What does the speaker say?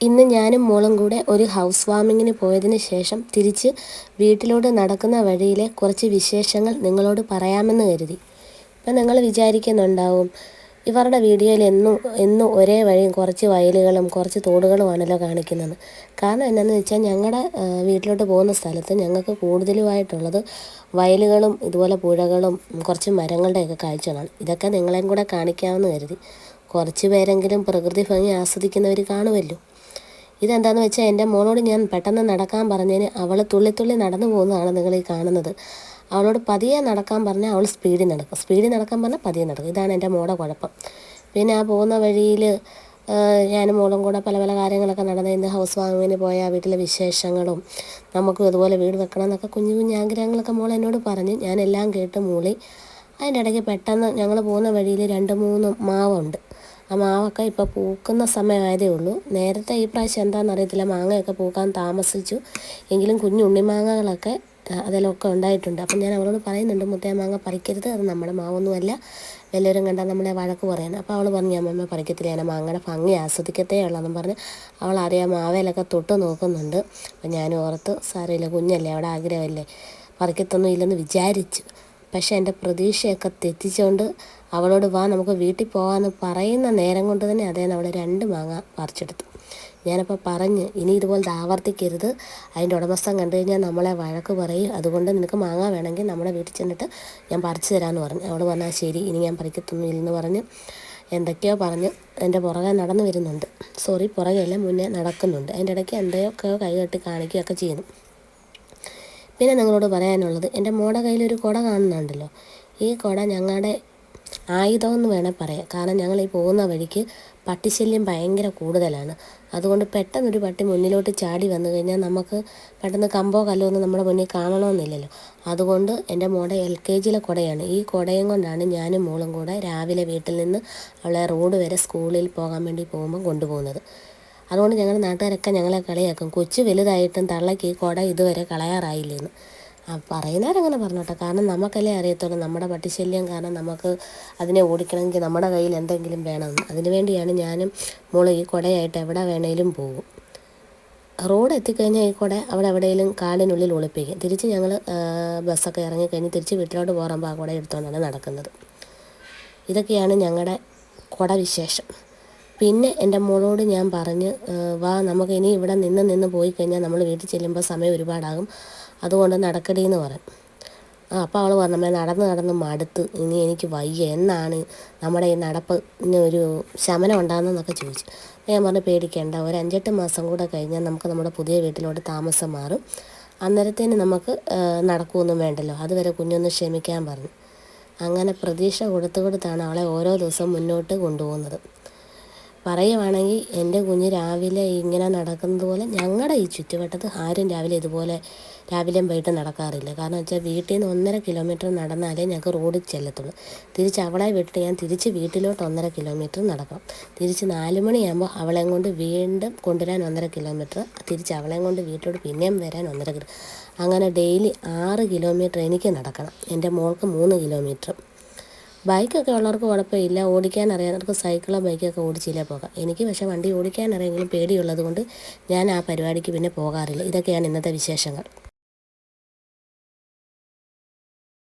ഇന്ന് ഞാനും മോളും കൂടെ ഒരു ഹൗസ് വാമിങ്ങിന് പോയതിന് ശേഷം തിരിച്ച് വീട്ടിലോട്ട് നടക്കുന്ന വഴിയിലെ കുറച്ച് വിശേഷങ്ങൾ നിങ്ങളോട് പറയാമെന്ന് കരുതി. ഇപ്പം നിങ്ങൾ വിചാരിക്കുന്നുണ്ടാവും ഇവരുടെ വീഡിയോയിൽ എന്നും എന്നും ഒരേ വഴിയും കുറച്ച് വയലുകളും കുറച്ച് തോടുകളുമാണല്ലോ കാണിക്കുന്നത്. കാരണം എന്താണെന്ന് വെച്ചാൽ ഞങ്ങളുടെ വീട്ടിലോട്ട് പോകുന്ന സ്ഥലത്ത് ഞങ്ങൾക്ക് കൂടുതലുമായിട്ടുള്ളത് വയലുകളും ഇതുപോലെ പുഴകളും കുറച്ച് മരങ്ങളുടെയൊക്കെ കാഴ്ചകളാണ്. ഇതൊക്കെ നിങ്ങളെയും കൂടെ കാണിക്കാമെന്ന് കരുതി. കുറച്ച് പേരെങ്കിലും പ്രകൃതി ഭംഗി ആസ്വദിക്കുന്നവർ കാണുമല്ലോ. ഇതെന്താണെന്ന് വെച്ചാൽ എന്റെ മോളോട് ഞാൻ പെട്ടെന്ന് നടക്കാൻ പറഞ്ഞതിന് അവൾ തുള്ളി തുള്ളി നടന്നു പോകുന്നതാണ് നിങ്ങൾ ഈ കാണുന്നത്. അവളോട് പതിയെ നടക്കാൻ പറഞ്ഞാൽ അവൾ സ്പീഡിൽ നടക്കും. സ്പീഡിൽ നടക്കാൻ പറഞ്ഞാൽ പതിയെ നടക്കും. ഇതാണ് എന്റെ മോടെ കുഴപ്പം. പിന്നെ ആ പോകുന്ന വഴിയിൽ ഞാനും മോളും കൂടെ പല പല കാര്യങ്ങളൊക്കെ നടന്ന് ഇന്ന് ഹൗസ് വാമിങ്ങിന് പോയ വീട്ടിലെ വിശേഷങ്ങളും നമുക്കും ഇതുപോലെ വീട് വെക്കണം എന്നൊക്കെ കുഞ്ഞു കുഞ്ഞു ആഗ്രഹങ്ങളൊക്കെ മോൾ എന്നോട് പറഞ്ഞ് ഞാനെല്ലാം കേട്ട് മൂളി. അതിന്റെ ഇടയ്ക്ക് പെട്ടെന്ന് ഞങ്ങൾ പോകുന്ന വഴിയിൽ രണ്ട് മൂന്ന് മാവുണ്ട്. ആ മാവൊക്കെ ഇപ്പോൾ പൂക്കുന്ന സമയമായതേ ഉള്ളൂ. നേരത്തെ ഈ പ്രാവശ്യം എന്താണെന്ന് അറിയത്തില്ല. മാങ്ങയൊക്കെ പൂക്കാൻ താമസിച്ചു. എങ്കിലും കുഞ്ഞു ഉണ്ണിമാങ്ങകളൊക്കെ അതിലൊക്കെ ഉണ്ടായിട്ടുണ്ട്. അപ്പം ഞാൻ അവളോട് പറയുന്നുണ്ട് മുത്തേ മാങ്ങ പറിക്കരുത്. അത് നമ്മുടെ മാവൊന്നുമല്ല. എല്ലാവരും കണ്ടാൽ നമ്മളെ വഴക്ക് പറയുന്നത് അപ്പോൾ അവൾ പറഞ്ഞു അമ്മമ്മ പറിക്കത്തില്ല. ഞാൻ മാങ്ങയുടെ ഭംഗി ആസ്വദിക്കത്തേ ഉള്ളതെന്നും പറഞ്ഞ് അവൾ അറിയാം മാവേലൊക്കെ തൊട്ട് നോക്കുന്നുണ്ട്. അപ്പം ഞാൻ ഓർത്ത് സാരമില്ല കുഞ്ഞല്ലേ. അവിടെ ആഗ്രഹമല്ലേ. പറിക്കത്തൊന്നും ഇല്ലെന്ന് വിചാരിച്ചു. പക്ഷേ എന്റെ പ്രതീക്ഷയൊക്കെ തെറ്റിച്ചുകൊണ്ട് അവളോട് വാ നമുക്ക് വീട്ടിൽ പോകാമെന്ന് പറയുന്ന നേരം കൊണ്ട് തന്നെ അതേ നമ്മൾ രണ്ട് മാങ്ങ പറിച്ചെടുത്തു. ഞാനപ്പോൾ പറഞ്ഞ് ഇനി ഇതുപോലെ ആവർത്തിക്കരുത്. അതിന്റെ ഉടമസ്ഥൻ കണ്ടു കഴിഞ്ഞാൽ നമ്മളെ വഴക്ക് പറയും. അതുകൊണ്ട് നിനക്ക് മാങ്ങ വേണമെങ്കിൽ നമ്മുടെ വീട്ടിൽ ചെന്നിട്ട് ഞാൻ പറിച്ചു തരാമെന്ന് പറഞ്ഞു. അവൾ പറഞ്ഞാൽ ശരി ഇനി ഞാൻ പറിക്കത്തൊന്നുമില്ലെന്ന് പറഞ്ഞ് എന്തൊക്കെയോ പറഞ്ഞ് എന്റെ പുറകെ നടന്നു വരുന്നുണ്ട്. സോറി പുറകെയല്ല മുന്നേ നടക്കുന്നുണ്ട്. അതിന്റെ ഇടയ്ക്ക് എന്തൊക്കെയോ കൈ കെട്ടി കാണിക്കുകയൊക്കെ ചെയ്യുന്നു. പിന്നെ നിങ്ങളോട് പറയാനുള്ളത് എന്റെ മോടെ കയ്യിലൊരു കുട കാണുന്നുണ്ടല്ലോ. ഈ കുട ഞങ്ങളുടെ ആയുധമെന്ന് വേണേൽ പറയാം. കാരണം ഞങ്ങൾ ഈ പോകുന്ന വഴിക്ക് പട്ടിശല്യം ഭയങ്കര കൂടുതലാണ്. അതുകൊണ്ട് പെട്ടെന്നൊരു പട്ടി മുന്നിലോട്ട് ചാടി വന്നു കഴിഞ്ഞാൽ നമുക്ക് പെട്ടെന്ന് കമ്പോ കല്ലോ ഒന്നും നമ്മുടെ മുന്നിൽ കാണണമെന്നില്ലല്ലോ. അതുകൊണ്ട് എന്റെ മോടെ എൽ കെ ജിയിലെ കുടയാണ്. ഈ കുടയും കൊണ്ടാണ് ഞാനും മോളും കൂടെ രാവിലെ വീട്ടിൽ നിന്ന് അവളെ റോഡ് വരെ സ്കൂളിൽ പോകാൻ വേണ്ടി പോകുമ്പോൾ കൊണ്ടുപോകുന്നത്. അതുകൊണ്ട് ഞങ്ങളുടെ നാട്ടുകാരൊക്കെ ഞങ്ങളെ കളിയാക്കും. കൊച്ചു വലുതായിട്ടും തള്ളയ്ക്ക് കുട ഇതുവരെ കളയാറായില്ലെന്ന്. ആ പറയുന്നവരങ്ങനെ പറഞ്ഞോട്ടെ. കാരണം നമുക്കല്ലേ അറിയത്തുള്ളൂ നമ്മുടെ പട്ടിശല്യം കാരണം നമുക്ക് അതിനെ ഓടിക്കണമെങ്കിൽ നമ്മുടെ കയ്യിൽ എന്തെങ്കിലും വേണമെന്ന് അതിന് വേണ്ടിയാണ് ഞാനും മോൾ ഈ കുടയായിട്ട് എവിടെ വേണേലും പോകും. റോഡ് എത്തിക്കഴിഞ്ഞാൽ ഈ കുട അവിടെ എവിടെയെങ്കിലും കാടിനുള്ളിൽ ഒളിപ്പിക്കും. തിരിച്ച് ഞങ്ങൾ ബസ്സൊക്കെ ഇറങ്ങിക്കഴിഞ്ഞ് തിരിച്ച് വീട്ടിലോട്ട് പോകുമ്പോൾ ആ കുട എടുത്തുകൊണ്ടാണ് നടക്കുന്നത്. ഇതൊക്കെയാണ് ഞങ്ങളുടെ കുട വിശേഷം പിന്നെ എന്റെ മോളോട് ഞാൻ പറഞ്ഞ് വാ നമുക്ക് ഇനി ഇവിടെ നിന്ന് നിന്ന് പോയി കഴിഞ്ഞാൽ നമ്മൾ വീട്ടിൽ ചെല്ലുമ്പോൾ സമയം ഒരുപാടാകും. അതുകൊണ്ട് നടക്കടി എന്ന് പറയും. ആ അപ്പോൾ അവൾ പറഞ്ഞു നടന്ന് നടന്ന് മടുത്ത്. ഇനി എനിക്ക് വയ്യ. എന്നാണ് നമ്മുടെ ഈ നടപ്പിന് ഒരു ശമനം ഉണ്ടാകുന്നതെന്നൊക്കെ ചോദിച്ചു. ഞാൻ പറഞ്ഞു പേടിക്കേണ്ട. ഒരു അഞ്ചെട്ട് മാസം കൂടെ കഴിഞ്ഞാൽ നമുക്ക് നമ്മുടെ പുതിയ വീട്ടിലോട്ട് താമസം മാറും. അന്നേരത്തേന് നമുക്ക് നടക്കുമൊന്നും വേണ്ടല്ലോ. അതുവരെ കുഞ്ഞൊന്ന് ക്ഷമിക്കാൻ പറഞ്ഞു. അങ്ങനെ പ്രതീക്ഷ കൊടുത്തു കൊടുത്താണ് അവളെ ഓരോ ദിവസം മുന്നോട്ട് കൊണ്ടുപോകുന്നത്. പറയുവാണെങ്കിൽ എന്റെ കുഞ്ഞ് രാവിലെ ഇങ്ങനെ നടക്കുന്നത് പോലെ ഞങ്ങളുടെ ഈ ചുറ്റുവട്ടത്ത് ആരും രാവിലെ ഇതുപോലെ രാവിലെയും വൈകിട്ട് നടക്കാറില്ല. കാരണം വെച്ചാൽ വീട്ടിൽ നിന്ന് ഒന്നര കിലോമീറ്റർ നടന്നാലേ ഞങ്ങൾക്ക് റോഡിൽ ചെല്ലത്തുള്ളൂ. തിരിച്ച് അവളെ വിട്ട് ഞാൻ തിരിച്ച് വീട്ടിലോട്ട് ഒന്നര കിലോമീറ്റർ നടക്കണം. തിരിച്ച് നാല് മണിയാകുമ്പോൾ അവളെയും കൊണ്ട് വീണ്ടും കൊണ്ടുവരാൻ ഒന്നര കിലോമീറ്റർ തിരിച്ച് അവളെയും കൊണ്ട് വീട്ടിലോട്ട് പിന്നെയും വരാൻ ഒന്നര കിലോമീറ്റർ അങ്ങനെ ഡെയിലി ആറ് കിലോമീറ്റർ എനിക്ക് നടക്കണം. എന്റെ മോൾക്ക് മൂന്ന് കിലോമീറ്റർ. ബൈക്കൊക്കെ ഉള്ളവർക്ക് കുഴപ്പമില്ല. ഓടിക്കാൻ അറിയാവുന്നവർക്ക് സൈക്കിളോ ബൈക്കൊക്കെ ഓടിച്ചില്ലേ പോകാം. എനിക്ക് പക്ഷേ വണ്ടി ഓടിക്കാൻ അറിയെങ്കിലും പേടിയുള്ളത് കൊണ്ട് ഞാൻ ആ പരിപാടിക്ക് പിന്നെ പോകാറില്ല. ഇതൊക്കെയാണ് ഇന്നത്തെ വിശേഷങ്ങൾ.